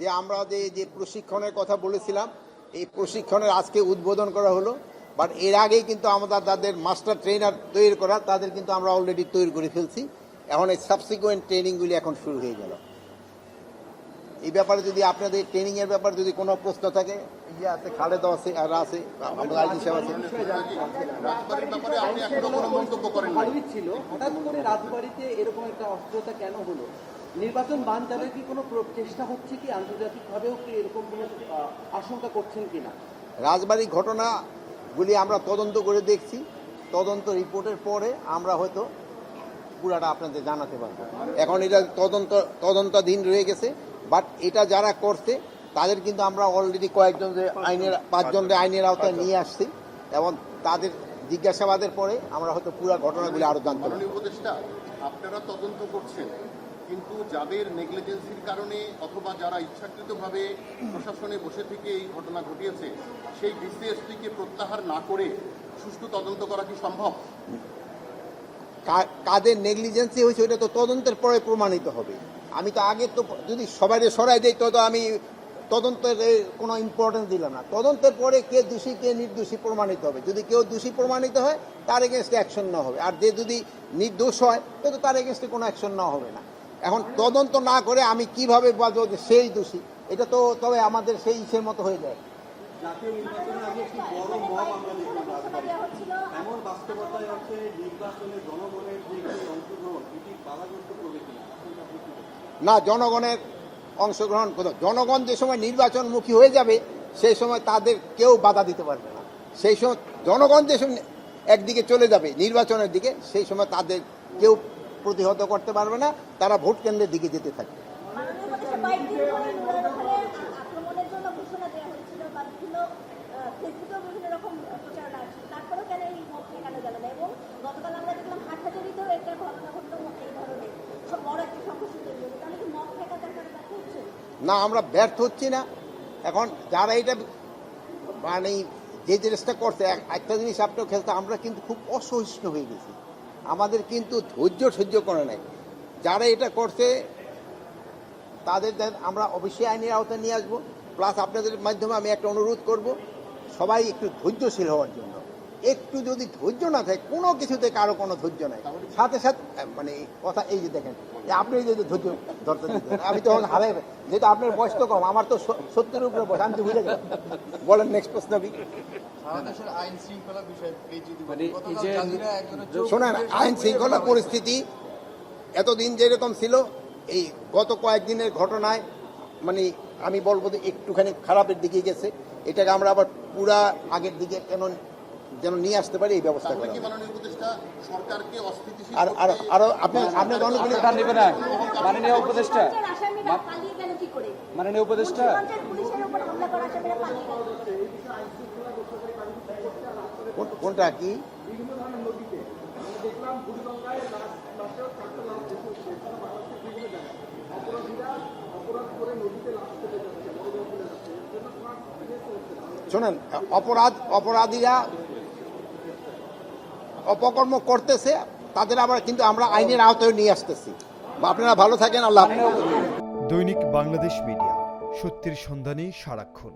যে আমরা যে যে প্রশিক্ষণের কথা বলেছিলাম এই প্রশিক্ষণের আজকে উদ্বোধন করা হলো। বাট এর আগেই কিন্তু আমাদের তাদের মাস্টার ট্রেনার তৈরি করা তাদের কিন্তু আমরা অলরেডি তৈরি করে ফেলছি। এখন এই সাবসিকুয়েন্ট ট্রেনিংগুলি এখন শুরু হয়ে গেল। এই ব্যাপারে যদি আপনাদের ট্রেনিং এর ব্যাপারে যদি কোনো প্রশ্ন থাকে ইয়ে আছে খালেদা আছে আর আছে আমাদের আইজি সাহেব আছে। রাজবাড়ির ব্যাপারে আপনি এখনও কোনো মন্তব্য করেন নাই ছিল হঠাৎ করে রাজবাড়িতে এরকম একটা অস্থিরতা কেন হলো? নির্বাচন বানচালের কি কোনো প্র- চেষ্টা হচ্ছে কি আন্তর্জাতিকভাবেও কি এরকম কোনো আশঙ্কা করছেন কিনা রাজবাড়ি ঘটনাগুলি আমরা তদন্ত করে দেখছি। তদন্ত রিপোর্টের পরে আমরা হয়তো পুরাটা আপনাদের জানাতে পারব। এখন এটা তদন্ত তদন্তাধীন রয়ে গেছে বাট এটা যারা করছে তাদের কিন্তু আমরা অলরেডি কয়েকজন যে আইনের পাঁচজন যে আইনের আওতায় নিয়ে আসছি এবং তাদের জিজ্ঞাসাবাদের পরে আমরা হয়তো পুরো ঘটনাগুলি আরও জানতে পারব। উপদেষ্টা আপনারা তদন্ত করছেন? কিন্তু যাদের নেগলিজেন্সির কারণে অথবা যারা ইচ্ছাকৃতভাবে প্রশাসনে বসে থেকে এই ঘটনা ঘটিয়েছে, সেই বিসিএসপিকে প্রত্যাহার না করে সুষ্ঠু তদন্ত করা কি সম্ভব? কাদের নেগলিজেন্সি হয়েছে ওইটা তো তদন্তের পরে প্রমাণিত হবে। আমি তো আগে তো যদি সবাই সরাই দেই, তো আমি তদন্তের কোনো ইম্পর্টেন্স দিলাম না। তদন্তের পরে কে দোষী, কে নির্দোষী প্রমাণিত হবে। যদি কেউ দোষী প্রমাণিত হয়, তার এগেনস্টে অ্যাকশন নেওয়া হবে। আর যে যদি নির্দোষ হয়, তো তার এগেনস্টে কোনো অ্যাকশন নেওয়া হবে না। এখন তদন্ত না করে আমি কীভাবে বলব যে সেই দোষী? এটা তো তবে আমাদের সেই ইসের মতো হয়ে যায়। জাতীয় নির্বাচনের আগে একটি বড় মব আমরা দেখলাম রাজবাড়িতে। এমন বাস্তবতায় হচ্ছে নির্বাচনে জনগণের যে অংশগ্রহণ এটি বাধাগ্রস্ত প্রগতি আশঙ্কা আপনি কি করছেন? না জনগণের অংশগ্রহণ করতে জনগণ যে সময় নির্বাচনমুখী হয়ে যাবে সেই সময় তাদের কেউ বাধা দিতে পারবে না। সেই সময় জনগণ যে সময় একদিকে চলে যাবে নির্বাচনের দিকে সেই সময় তাদের কেউ প্রতিহত করতে পারবে না, তারা ভোট কেন্দ্রের দিকে যেতে থাকবে। না, আমরা ব্যর্থ হচ্ছি না। এখন যারা এটা মানে যে জিনিসটা করছে একটা জিনিস আপনার খেলতে আমরা কিন্তু খুব অসহিষ্ণু হয়ে গেছি। আমাদের কিন্তু ধৈর্য সহ্য করে নাই। যারা এটা করছে, তাদের আমরা অবশ্যই আইনের আওতায় নিয়ে আসব। প্লাস আপনাদের মাধ্যমে আমি একটা অনুরোধ করব, সবাই একটু ধৈর্যশীল হওয়ার জন্য। একটু যদি ধৈর্য না থাকে, কোনো কিছুতে কারও কোনো ধৈর্য নাই। সাথে সাথে মানে কথা এই যে দেখেন আপনি যদি ধৈর্য ধরতে আমি তখন হারাই যেহেতু আপনার বয়স তো কম, আমার তো স- সত্তরের উপরে বয়স, আমি তো বুঝে গেলাম। বলেন নেক্সট প্রশ্ন সারা আইন শৃঙ্খলা মানে শোনেন আইন শৃঙ্খলা পরিস্থিতি এতদিন যেরকম ছিল এই গত কয়েকদিনের ঘটনায় মানে আমি বলব যে একটুখানি খারাপের দিকে গেছে। এটাকে আমরা আবার পুরা আগের দিকে কেন যেন নিয়ে আসতে পারি এই ব্যবস্থা করা মাননীয় উপদেষ্টা আর আর আরও আপনি আপনি অনেকগুলি মাননীয় উপদেষ্টা মুন্সিগঞ্জের আসামিরা পালিয়ে গেল কি করে? মাননীয় উপদেষ্টা। গেল কোন- কোনটা কি? শোনেন অপরাধ অপরাধীরা অপকর্ম করতেছে, তাদের আবার কিন্তু আমরা আইনের আওতায় নিয়ে আসতেছি। আপনারা ভালো থাকেন, আল্লাহ দৈনিক বাংলাদেশ মিডিয়া, সত্যের সন্ধানে সারাক্ষণ।